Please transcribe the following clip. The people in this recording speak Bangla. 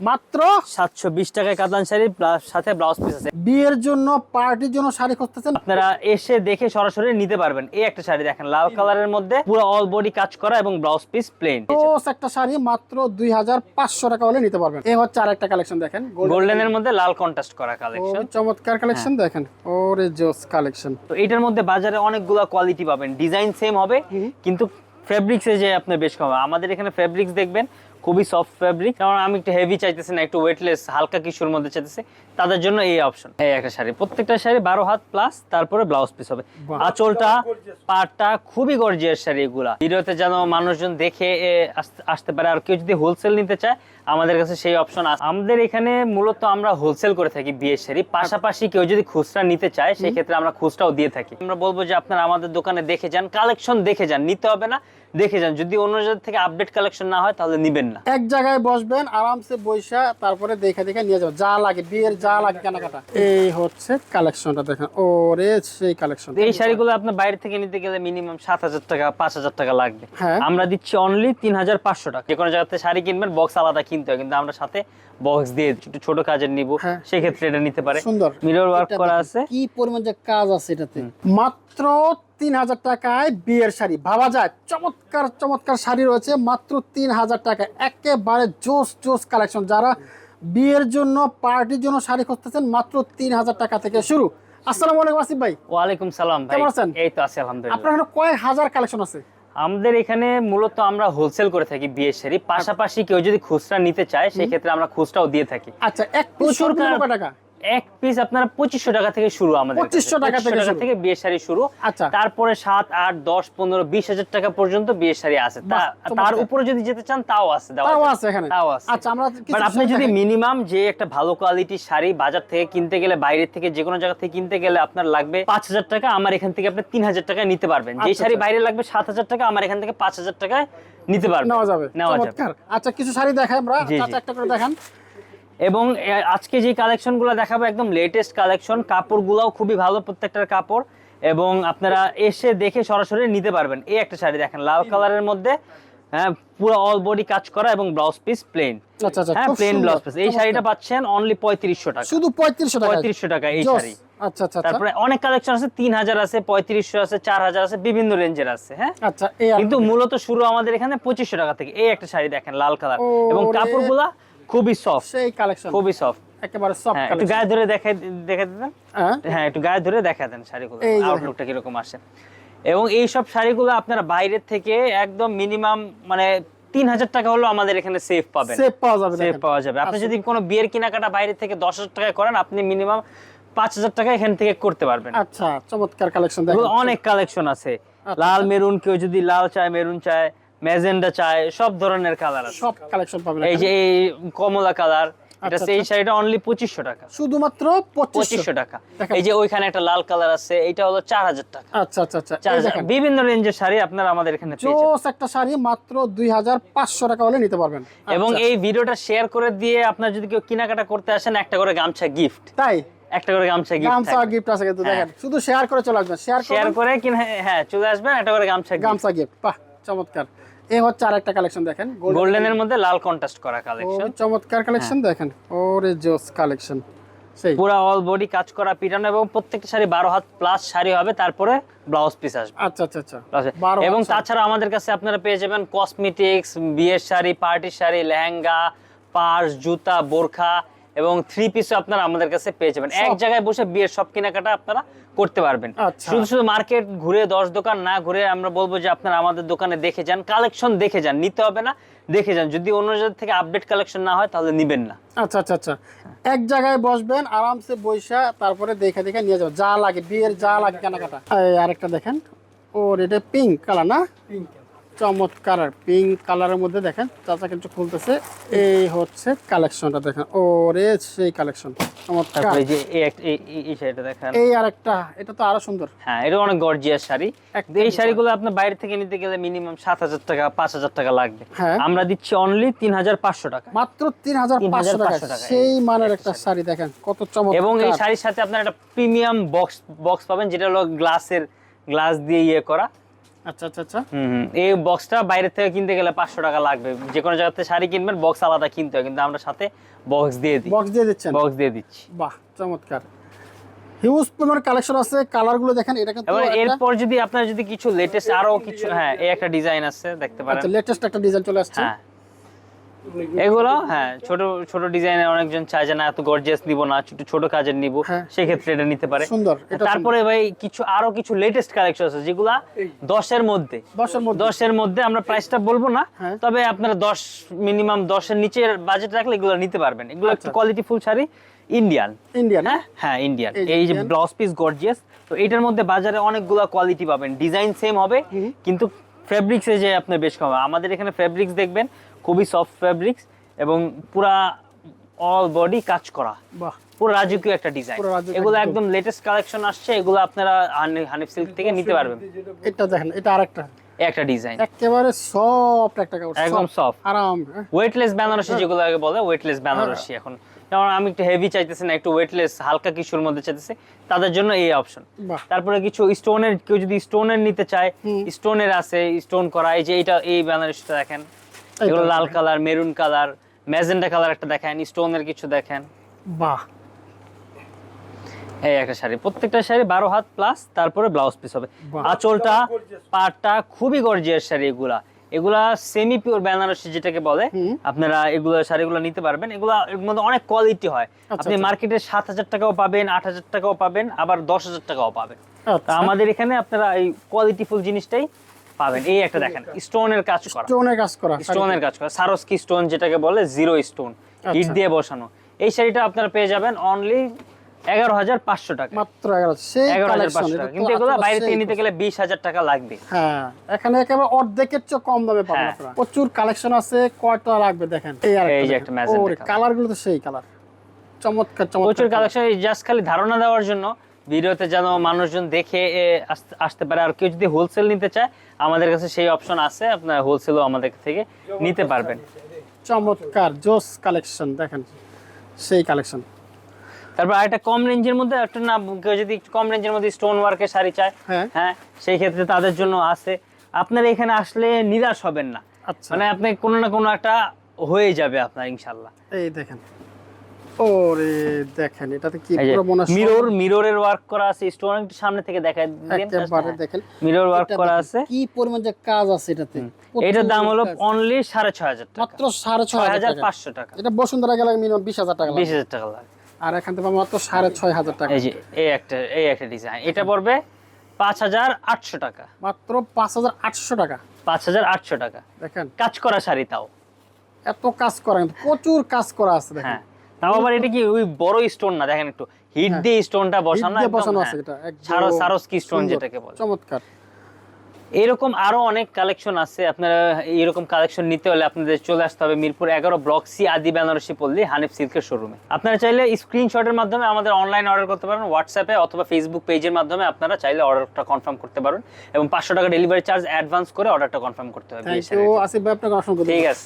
মাত্র সাতশো বিশ টাকায় কাতান শাড়ি প্লাস সাথে ব্লাউজ পিস আছে। বিয়ের জন্য পার্টির জন্য শাড়ি খুঁজতেছেন? আপনারা এসে দেখে সরাসরি নিতে পারবেন। এই একটা শাড়ি দেখেন লাল কালারের মধ্যে পুরো অল বডি কাজ করা এবং ব্লাউজ পিস প্লেন একটা শাড়ি মাত্র দুই হাজার পাঁচশো টাকা হলে নিতে পারবেন। এই হচ্ছে আর একটা কালেকশন দেখেন গোল্ডেনের মধ্যে লাল কন্ট্রাস্ট করা কালেকশন চমৎকার কালেকশন দেখেন ওরে জোস কালেকশন তো এটার মধ্যে বাজারে অনেকগুলো কোয়ালিটি পাবেন। ডিজাইন সেম হবে কিন্তু ফেব্রিক্সে যে আপনার বেশ কম আমাদের এখানে ফেব্রিক্স দেখবেন খুবই সফট ফেব্রিক কারণ আমি একটু হেভি চাইতেছি না একটু ওয়েটলেস হালকা কিছুর মধ্যে চাইতেছি। তাদের জন্য এই অপশন এই একটা শাড়ি। প্রত্যেকটা শাড়ি বারো হাত প্লাস তারপরে ব্লাউজ পিস হবে। আঁচলটা পাটটা খুবই গর্জিয়াস শাড়ি এগুলা। ভিডিওতে যেন মানুষজন দেখে আসতে পারে। আর কেউ যদি হোলসেল নিতে চায় আমাদের কাছে সেই অপশন আছে। আমাদের এখানে মূলত আমরা হোলসেল করে থাকি বিয়ের শাড়ি। পাশাপাশি কেউ যদি খুচরা নিতে চায় সেই ক্ষেত্রে আমরা খুচরাও দিয়ে থাকি। আমরা বলব যে আপনারা আমাদের দোকানে দেখে যান কালেকশন দেখে যান নিতে হবে না দেখে যান। যদি অন্য জায়গা থেকে আপডেট কালেকশন না হয় তাহলে নিবেন না। এক জায়গায় বসবেন আরামসে বৈশা তারপরে দেখে দেখে নিয়ে যাবেন। যা লাগে বিয়ের যা লাগে কেনাকাটা। এই হচ্ছে কালেকশনটা দেখেন। ওরে সেই কালেকশন এই শাড়িগুলো আপনার বাইরে থেকে নিতে গেলে মিনিমাম সাত হাজার টাকা পাঁচ হাজার টাকা লাগবে। হ্যাঁ। আমরা দিচ্ছি অনলি তিন হাজার পাঁচশো টাকা। যে কোনো জায়গাতে শাড়ি কিনবেন বক্স আলাদা কিনতে হয় কিন্তু আমরা সাথে বক্স দিয়ে একটু ছোট কাজের নিব হ্যাঁ। সেক্ষেত্রে এটা নিতে পারে। সুন্দর। মিরর ওয়ার্ক করা আছে। কি পরিমাণ যে কাজ আছে এটাতে। মাত্র তিন হাজার টাকায় বিয়ের শাড়ি। ভাবা যায় চমৎকার চমৎকার শাড়ি রয়েছে মাত্র তিন হাজার টাকা একেবারে জোস জোস কালেকশন যারা বিয়ের জন্য পার্টির জন্য শাড়ি খুঁজতেছেন মাত্র তিন হাজার টাকা থেকে শুরু। আসসালামু আলাইকুম আসিফ ভাই। ওয়ালাইকুম সালাম ভাই। কেমন আছেন? এই তো আছি আলহামদুলিল্লাহ। আপনার কয়েক হাজার কালেকশন আছে। আমাদের এখানে মূলত আমরা হোলসেল করে থাকি বিয়ের শাড়ি। পাশাপাশি কেউ যদি খুচরা নিতে চায় সেক্ষেত্রে আমরা খুচরাও দিয়ে থাকি। আচ্ছা এক প্রচুর টাকা? এক পিস আপনার পঁচিশশো টাকা থেকে শুরু আমাদের কাছে। 2500 টাকা থেকে 2500 শুরু। থেকে বিয়ের শাড়ি শুরু। আচ্ছা। তারপরে সাত আট দশ পনেরো বিশ হাজার টাকা পর্যন্ত বিয়ের শাড়ি আছে। তার উপরে যদি যেতে চান তাও আছে তাও আছে এখানে। তাও আছে। আচ্ছা আমরা বাট আপনি যদি মিনিমাম যে একটা ভালো কোয়ালিটির শাড়ি বাজার থেকে কিনতে গেলে বাইরে থেকে যে কোনো জায়গা থেকে কিনতে গেলে আপনার লাগবে পাঁচ হাজার টাকা আমার এখান থেকে আপনি তিন হাজার টাকায় নিতে পারবেন। যে আচ্ছা, শাড়ি আচ্ছা। বাইরে লাগবে সাত হাজার টাকা আমার এখান থেকে পাঁচ হাজার টাকায় নিতে পারবেন। নেওয়া যাবে। নেওয়া যাবে। আচ্ছা কিছু শাড়ি দেখাই আমরা। একটা করে দেখান। এবং আজকে যে কালেকশনগুলো দেখাবো একদম লেটেস্ট কালেকশন কাপড়গুলোও খুবই ভালো প্রত্যেকটার কাপড় এবং আপনারা এসে দেখে সরাসরি নিতে পারবেন। এই একটা শাড়ি দেখেন লাল কালারের মধ্যে হ্যাঁ পুরো অল বডি কাজ করা এবং ব্লাউজ পিস প্লেন হ্যাঁ প্লেন ব্লাউজ পিস এই শাড়িটা পাচ্ছেন অনলি পঁয়ত্রিশশো টাকা। শুধু পঁয়ত্রিশশো টাকা পঁয়ত্রিশশো টাকা এই শাড়ি। আচ্ছা আচ্ছা আচ্ছা। তারপরে অনেক কালেকশন আছে তিন হাজার আছে পঁয়ত্রিশশো আছে চার হাজার আছে বিভিন্ন রেঞ্জের আছে হ্যাঁ? আচ্ছা কিন্তু মূলত শুরু আমাদের এখানে পঁচিশশো টাকা থেকে। এই একটা শাড়ি দেখেন লাল কালার। এবং। কাপড়গুলা খুবই সফট সেই কালেকশন খুবই সফট একেবারে সব হ্যাঁ একটু গায়ে ধরে দেখাই দেখা দিতেন? হ্যাঁ? হ্যাঁ একটু গায়ে ধরে দেখা দেন শাড়িগুলো। আউটলুকটা কীরকম আসে। এবং এই সব শাড়িগুলো আপনারা বাইরের থেকে একদম মিনিমাম মানে তিন হাজার টাকা হলেও আমাদের এখানে সেফ পাবেন। সেভ পাওয়া যাবে সেফ পাওয়া যাবে। আপনি আচ্ছা। যদি কোনো বিয়ের কেনাকাটা বাইরে থেকে দশ হাজার টাকায় করেন আপনি মিনিমাম পাঁচ হাজার টাকা এখান থেকে করতে পারবেন। আচ্ছা চমৎকার কালেকশন অনেক কালেকশন আছে। লাল মেরুন কেউ যদি লাল চায় মেরুন চায় ম্যাজেন্ডা চায় সব ধরনের কালার আছে। সব কালেকশন পাবেন এই যে এই কমলা কালার এটা আচ্ছা, এই আচ্ছা। শাড়িটা অনলি পঁচিশশো টাকা। শুধুমাত্র পঁচিশশো। পঁচিশশো টাকা। এই যে ওইখানে একটা লাল কালার আছে এটা হলো চার হাজার টাকা। আচ্ছা আচ্ছা আচ্ছা। বিভিন্ন রেঞ্জের শাড়ি আপনারা আমাদের এখানে পেয়ে যাবেন। জোস একটা শাড়ি মাত্র দুই হাজার পাঁচশো টাকা হলে নিতে পারবেন। এবং আচ্ছা, এই ভিডিওটা শেয়ার করে দিয়ে আপনার যদি কেউ কেনাকাটা করতে আসেন একটা করে গামছা গিফট তাই? একটা করে গামছা গিফট গামছা গিফট আছে কিন্তু হ্যাঁ। দেখেন। শুধু শেয়ার করে চলে আসবেন। শেয়ার করে কিনে হ্যাঁ চলে আসবেন একটা করে গামছা গামছা গিফট বাহ চমৎকার। এই হচ্ছে আরেকটা কালেকশন দেখেন। গোল্ডেনের মধ্যে লাল কন্ট্রাস্ট করা কালেকশন চমৎকার কালেকশন হ্যাঁ। দেখেন। ওরে জোস কালেকশন সেই। পুরা অল বডি কাজ করা পিটানো এবং প্রত্যেকটা শাড়ি বারো হাত প্লাস শাড়ি হবে তারপরে ব্লাউজ পিস আসবে। আচ্ছা আচ্ছা আচ্ছা। এবং তাছাড়া আমাদের কাছে আপনারা পেয়ে যাবেন কসমেটিক্স বিয়ের শাড়ি পার্টির শাড়ি লেহেঙ্গা পার্স জুতা বোরখা এবং থ্রি পিসও আপনারা আমাদের কাছে পেয়ে যাবেন। এক জায়গায় বসে বিয়ের সব কেনাকাটা আপনারা করতে পারবেন। আচ্ছা। শুধু শুধু মার্কেট ঘুরে দশ দোকান না ঘুরে আমরা বলব যে আপনারা আমাদের দোকানে দেখে যান কালেকশন দেখে যান নিতে হবে না দেখে যান। যদি অন্য জায়গা থেকে আপডেট কালেকশন না হয় তাহলে নিবেন না। আচ্ছা আচ্ছা আচ্ছা। এক জায়গায় বসবেন আরামসে বৈশা তারপরে দেখে দেখে নিয়ে যাবেন। যা লাগে বিয়ের যা লাগে কেনাকাটা। আরেকটা দেখেন। ওর এটা পিঙ্ক কালার না? চমৎকার পিঙ্ক কালারের মধ্যে দেখেন চাচা কিছু খুলতেছে। এই হচ্ছে কালেকশনটা দেখেন। ওরে সেই কালেকশন চমৎকার। যে এই এক- এই- এই- এই শাড়িটা দেখেন। এই আরেকটা এটা তো আরও সুন্দর। হ্যাঁ এটা অনেক গর্জিয়াস শাড়ি। এই শাড়িগুলো আপনার বাইরে থেকে নিতে গেলে মিনিমাম সাত হাজার টাকা পাঁচ হাজার টাকা লাগবে। হ্যাঁ। আমরা দিচ্ছি অনলি তিন হাজার পাঁচশো টাকা। মাত্র তিন হাজার পাঁচশো টাকা 3500 টাকা, সেই মানের একটা শাড়ি দেখেন কত চমৎকার। এবং এই শাড়ির সাথে আপনার একটা প্রিমিয়াম বক্স বক্স পাবেন যেটা হলো গ্লাসের গ্লাস দিয়ে ইয়ে করা। আচ্ছা আচ্ছা আচ্ছা। হুম। এই বক্সটা বাইরে থেকে কিনতে গেলে পাঁচশো টাকা লাগবে। যে কোনো জায়গাতে শাড়ি কিনবেন বক্স আলাদা কিনতে হয়। কিন্তু আমরা সাথে বক্স দিয়ে দিই। বক্স দিয়ে দিচ্ছেন? বক্স দিয়ে দিচ্ছি। বাহ চমৎকার। হিউজ পরিমাণ কালেকশন আছে। কালারগুলো দেখেন এটা কিন্তু এরপর যদি আপনার যদি কিছু লেটেস্ট আরও কিছু হ্যাঁ এই একটা ডিজাইন আছে দেখতে পাচ্ছেন আচ্ছা লেটেস্ট একটা ডিজাইন চলে আসছে। হ্যাঁ। এগুলো হ্যাঁ ছোট ছোট ডিজাইনের অনেকজন চায় যে না এত গর্জিয়াস নিব না ছোট ছোট কাজের নিব হ্যাঁ। সেক্ষেত্রে এটা নিতে পারে। সুন্দর তারপরে ভাই কিছু আরও কিছু লেটেস্ট কালেকশন আছে যেগুলা দশের মধ্যে। দশের মধ্যে। আমরা প্রাইসটা বলব না হ্যাঁ। তবে আপনারা দশ মিনিমাম দশের নিচের বাজেট রাখলে এগুলো নিতে পারবেন। এগুলো একটু আচ্ছা। Quality full sari Indian Indian হ্যাঁ? হ্যাঁ ইন্ডিয়ান এই যে। ব্লাউজ পিস গর্জিয়াস তো এটার মধ্যে বাজারে অনেকগুলো কোয়ালিটি পাবেন। ডিজাইন সেম হবে কিন্তু ফেব্রিক্সে যে আপনার বেশ কম আমাদের এখানে ফেব্রিক্স দেখবেন খুবই সফট ফেব্রিক্স এবং পুরা অল বডি কাজ করা। পুরো রাজকীয় একটা ডিজাইন এগুলো একদম। লেটেস্ট কালেকশন আসছে এগুলো আপনারা হানিফ সিল্ক থেকে নিতে পারবেন। এটা দেখেন এটা আরেকটা। একটা ডিজাইন একেবারে সফট একটা কাপড় একদম soft। আরাম। হ্যাঁ। ওয়েটলেস বেনারসি যেগুলো আগে বলে ওয়েটলেস বেনারসি এখন। যেমন আমি একটু হেভি চাইতেছি না একটু ওয়েটলেস হালকা কিছুর মধ্যে চাইতেছি তাদের জন্য এই অপশন তারপরে কিছু স্টোনের কেউ যদি স্টোনের নিতে চায় স্টোনের আছে স্টোন করা এই যে এটা এই বেনারসিটা দেখেন। এগুলো লাল colour maroon colour magenta colour একটা দেখেন স্টোনের কিছু দেখেন। বাহ। এই একটা শাড়ি প্রত্যেকটা শাড়ি বারো হাত প্লাস তারপরে ব্লাউজ পিস হবে। আঁচলটা পাটটা খুবই গর্জিয়াস শাড়ি এগুলা। এগুলা সেমি পিওর বেনারসি যেটাকে বলে। আপনারা এগুলো শাড়িগুলো নিতে পারবেন। এগুলা এর মধ্যে অনেক কোয়ালিটি হয়। আপনি আচ্ছা। মার্কেটে সাত হাজার টাকাও পাবেন আট হাজার টাকাও পাবেন আবার দশ হাজার টাকাও পাবেন। তা আচ্ছা আমাদের এখানে আপনারা এই কোয়ালিটিফুল জিনিসটাই পাবেন। এই একটা দেখেন স্টোনের কাজ করা। স্টোনের কাজ করা স্টোনের কাজ করা। সারস্কি স্টোন যেটাকে বলে জিরো স্টোন আচ্ছা। দিয়ে বসানো। এই শাড়িটা আপনারা পেয়ে যাবেন অনলি এগারো হাজার পাঁচশো টাকা। মাত্র এগারো হাজার। পাঁচশো টাকা। কিন্তু এগুলো বাইরে থেকে নিতে গেলে বিশ হাজার টাকা লাগবে। হ্যাঁ এখানে একেবারে অর্ধেকের চেয়ে কম দামে পাবেন হ্যাঁ। প্রচুর কালেকশন আছে কয়টা লাগবে দেখেন? এই যে একটা কালারগুলো তো সেই কালার চমৎকার চমৎকার প্রচুর কালেকশন জাস্ট খালি ধারণা দেওয়ার জন্য ভিডিওতে যেন মানুষজন দেখে আসতে পারে। আর কেউ যদি হোলসেল নিতে চায় আমাদের কাছে সেই অপশন আছে। আপনার হোলসেলও আমাদের থেকে নিতে পারবেন। চমৎকার। জোস কালেকশন দেখেন। সেই কালেকশন তারপর আরেকটা কম রেঞ্জের মধ্যে একটা না কেউ যদি কম রেঞ্জের মধ্যে স্টোন ওয়ার্কের শাড়ি চায় হ্যাঁ। হ্যাঁ সেই ক্ষেত্রে তাদের জন্য আছে। আপনারা এখানে আসলে নিরাশ হবেন না। আচ্ছা। মানে আপনি কোনো না কোনো একটা হয়ে যাবে আপনার ইনশাল্লাহ। এই দেখেন। ওরে দেখেন এটাতে কি পুরো মনে মিরর মিররের ওয়ার্ক করা আছে স্টোন একটু সামনে থেকে দেখায় দিন একেবারে দেখেন মিরর ওয়ার্ক করা আছে। কি পরিমাণ যে কাজ আছে এটাতে। এটার দাম হলো অনলি সাড়ে ছয় হাজার টাকা। মাত্র সাড়ে ছয় ছয় হাজার হাজার টাকা। এটা বসুন্ধরা গেলে মিনিমাম বিশ হাজার টাকা বিশ লাগবে। হাজার টাকা লাগে আর এখান থেকে পাবো মাত্র সাড়ে ছয় হাজার টাকা। এই যে এই একটা এই একটা ডিজাইন এটা পড়বে পাঁচ হাজার আটশো টাকা। মাত্র পাঁচ হাজার আটশো টাকা। পাঁচ হাজার আটশো টাকা। দেখেন। কাজ করা শাড়ি তাও। এত কাজ করা প্রচুর কাজ করা আছে দেখেন। হ্যাঁ। তাও আবার এটা কি ওই বড় স্টোন না? দেখেন একটু। হিট দিয়ে স্টোনটা বসানো বসানো হ্যাঁ। আছে এটা সারস্কি স্টোন যেটাকে বলে। চমৎকার। এরকম আরও অনেক কালেকশন আছে। আপনারা এরকম কালেকশন নিতে হলে আপনাদের চলে আসতে হবে মিরপুর এগারো ব্লক সি আদি বেনারসি পল্লী হানিফ সিল্কের শোরুমে আপনারা চাইলে স্ক্রিনশটের মাধ্যমে আমাদের অনলাইন অর্ডার করতে পারেন হোয়াটসঅ্যাপে অথবা ফেসবুক পেজের মাধ্যমে আপনারা চাইলে অর্ডারটা কনফার্ম করতে পারেন। এবং পাঁচশো টাকা ডেলিভারি চার্জ অ্যাডভান্স করে অর্ডারটা কনফার্ম করতে হবে ঠিক আছে।